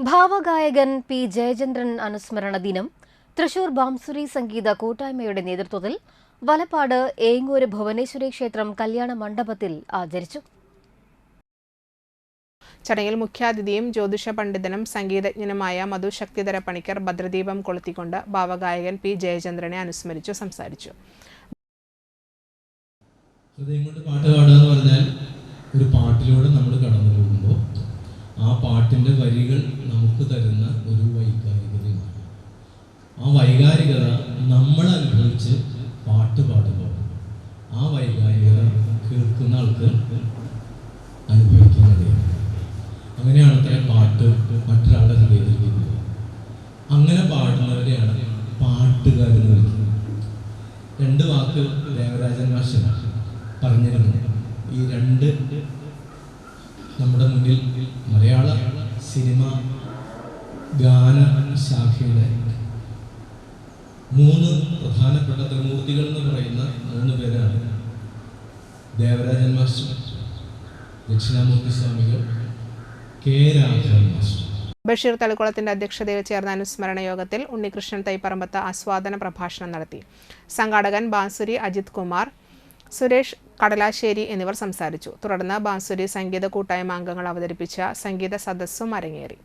ഭാവഗായകൻ P Jayachandran അനുസ്മരണ ദിനം. തൃശൂർ ബാംസുരി സംഗീത കൂട്ടായ്മയുടെ നേതൃത്വത്തിൽ വലപ്പാട് ഏങ്ങൂര് ഭുവനേശ്വരി ക്ഷേത്രം കല്യാണ മണ്ഡപത്തിൽ ആചരിച്ചു. ചടങ്ങിൽ മുഖ്യാതിഥിയും ജ്യോതിഷ പണ്ഡിതനും സംഗീതജ്ഞനുമായ മധു ശക്തിധര പണിക്കർ ഭദ്രദീപം കൊളുത്തിക്കൊണ്ട് ഭാവഗായകൻ പി ജയചന്ദ്രനെ അനുസ്മരിച്ചു സംസാരിച്ചു. ഹൃദയം കൊണ്ട് പാട്ട് പാടുക എന്ന് പറഞ്ഞാൽ ഒരു പാട്ടിലൂടെ നമ്മൾ തരുന്ന ഒരു വൈകാരികതയാണ് ആ വൈകാരികത നമ്മൾ അനുഭവിച്ച് പാട്ട് പാടുമ്പോൾ ആ വൈകാരികത കേൾക്കുന്ന ആൾക്ക് അനുഭവിക്കുന്നത് അങ്ങനെയാണ് അത്ര പാട്ട് മറ്റൊരാളുടെ ഹൃദയത്തിലേക്ക് അങ്ങനെ പാടുന്നവരെയാണ് പാട്ടുകാരെന്ന് വിളിക്കുന്നത്. രണ്ട് വാക്ക് ദേവരാജൻ മാഷൻ പറഞ്ഞിരുന്നു. ഈ രണ്ട് നമ്മുടെ മുന്നിൽ മലയാള സിനിമ ഗാന ശാഖയുടെ മൂന്ന് പ്രധാനപ്പെട്ട ത്രിമൂർത്തികൾ എന്ന് പറയുന്ന മൂന്ന് പേരാണ്. ദേവരാജൻ മാസ്റ്റർ ദക്ഷിണാമൂർത്തി സ്വാമികൾ കെ രാഘവൻ മാസ്റ്റർ. ബഷീർ തളിക്കുളത്തിന്റെ അധ്യക്ഷതയിൽ ചേർന്ന അനുസ്മരണ യോഗത്തിൽ ഉണ്ണികൃഷ്ണൻ തൈപ്പറമ്പത്ത് ആസ്വാദന പ്രഭാഷണം നടത്തി. സംഘാടകൻ ബാൻസുരി അജിത് കുമാർ സുരേഷ് കടലാശ്ശേരി എന്നിവർ സംസാരിച്ചു. തുടർന്ന് ബാൻസുരി സംഗീത കൂട്ടായ്മ അംഗങ്ങൾ അവതരിപ്പിച്ച സംഗീത സദസ്സും അരങ്ങേറി.